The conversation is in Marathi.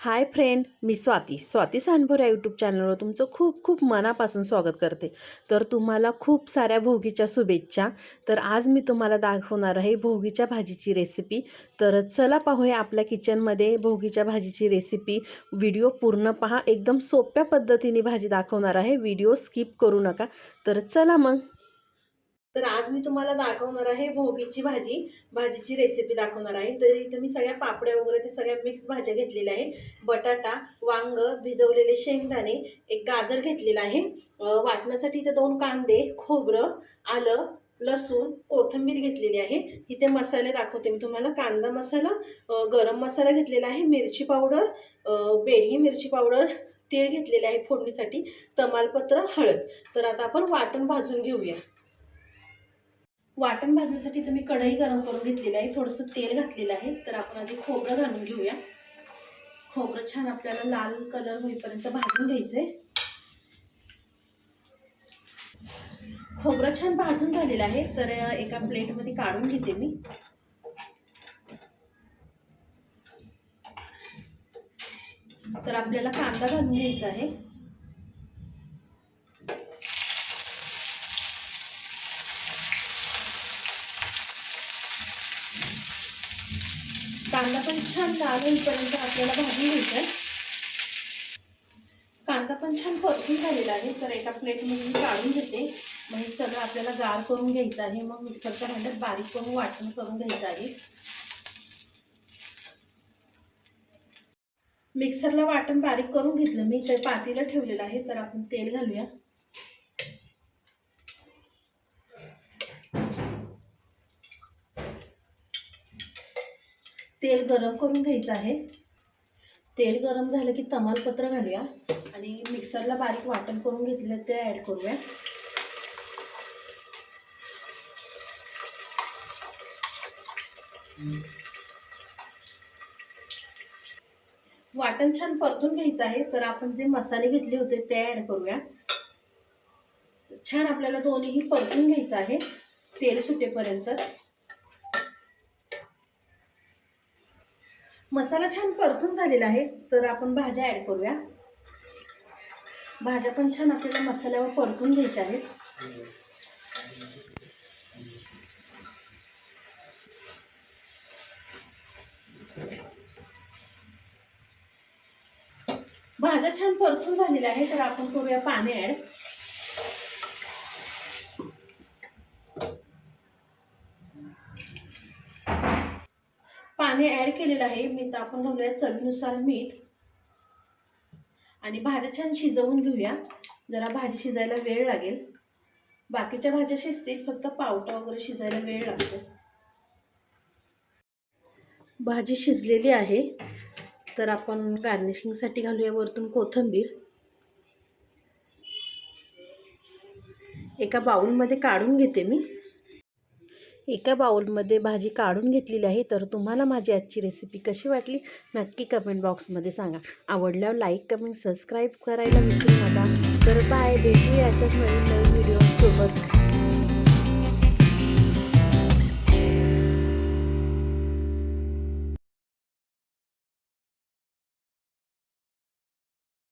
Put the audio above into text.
हाय फ्रेंड मी स्वाती. स्वाती सानभोर या यूट्यूब चॅनलवर तुमचं खूप खूप मनापासून स्वागत करते. तर तुम्हाला खूप साऱ्या भोगीच्या शुभेच्छा. तर आज मी तुम्हाला दाखवणार आहे भोगीच्या भाजीची रेसिपी तर चला पाहूया आपल्या किचनमध्ये भोगीच्या भाजीची रेसिपी व्हिडिओ पूर्ण पहा. एकदम सोप्या पद्धतीने भाजी दाखवणार आहे. व्हिडिओ स्किप करू नका. तर चला मग. तर आज मी तुम्हाला दाखवणार आहे भोगीची भाजी. भाजीची रेसिपी दाखवणार आहे. तर इथं मी सगळ्या पापड्या वगैरे ते सगळ्या मिक्स भाज्या घेतलेल्या आहे. बटाटा वांग भिजवलेले शेंगदाणे एक गाजर घेतलेला आहे. वाटण्यासाठी इथे दोन कांदे खोबरं आलं लसूण कोथिंबीर घेतलेली आहे. इथे मसाले दाखवते मी तुम्हाला. कांदा मसाला गरम मसाला घेतलेला आहे. मिरची पावडर अं, बेडगी मिरची पावडर तीळ घेतलेले आहे फोडणीसाठी. तमालपत्र हळद. तर आता आपण वाटण भाजून घेऊया. वाटण भाजण्यासाठी तर मी कढई गरम करून घेतलेली आहे. थोडंसं तेल घातलेलं आहे. तर आपण आधी खोबरं घालून घेऊया. खोबरं छान आपल्याला लाल कलर होईपर्यंत भाजून घ्यायचं आहे खोबरं छान भाजून झालेलं आहे. तर एका प्लेटमध्ये काढून घेते मी. तर आपल्याला कांदा घालून घ्यायचा आहे. कांदा पण छान लाल होईपर्यंत आपल्याला भाजी घ्यायचं आहे कांदा पण छान परतून झालेला आहे. तर एका प्लेटमध्ये मी काढून घेते. मग हे सगळं आपल्याला गार करून घ्यायचं आहे. मग मिक्सरच्या भांड्यात बारीक करून वाटण करून घ्यायचं आहे. मिक्सरला वाटण बारीक करून घेतलं. मी ते पातीला ठेवलेलं आहे. तर आपण तेल घालूया. तेल गरम करून घ्यायचं आहे. तेल गरम झालं की तमालपत्र घालूया. आणि मिक्सरला बारीक वाटण करून घेतलेलं ते ॲड करूया. वाटण छान परतून घ्यायचं आहे. तर आपण जे मसाले घेतले होते ते ॲड करूया. छान आपल्याला दोन्हीही परतून घ्यायचं आहे. तेल सुटेपर्यंत. मसाला छान परतून झालेला आहे तर आपण भाज्या ॲड करूया. भाज्या पण छान आपल्याला मसाल्यावर परतून घ्यायच्या आहेत. भाज्या छान परतून झालेल्या आहे तर आपण करूया पाणी ॲड पाणी ॲड केलेलं आहे. मी तर आपण घालूया चवीनुसार मीठ. आणि भाज्या छान शिजवून घेऊया. जरा भाजी शिजायला वेळ लागेल. बाकीच्या भाज्या शिजतील फक्त पावटा वगैरे शिजायला वेळ लागतो. भाजी शिजलेली आहे. तर आपण गार्निशिंगसाठी घालूया वरतून कोथिंबीर. एका बाऊलमध्ये काढून घेते मी. एका बाउलमध्ये भाजी काढून घेतलेली आहे. तर तुम्हाला माझी आजची रेसिपी कशी वाटली? नक्की कमेंट बॉक्समध्ये सांगा. आवडल्यावर लाईक कमेंट सबस्क्राईब करायला विसरू नका. तर बाय भेटूया अशाच नवीन नवीन व्हिडिओसोबत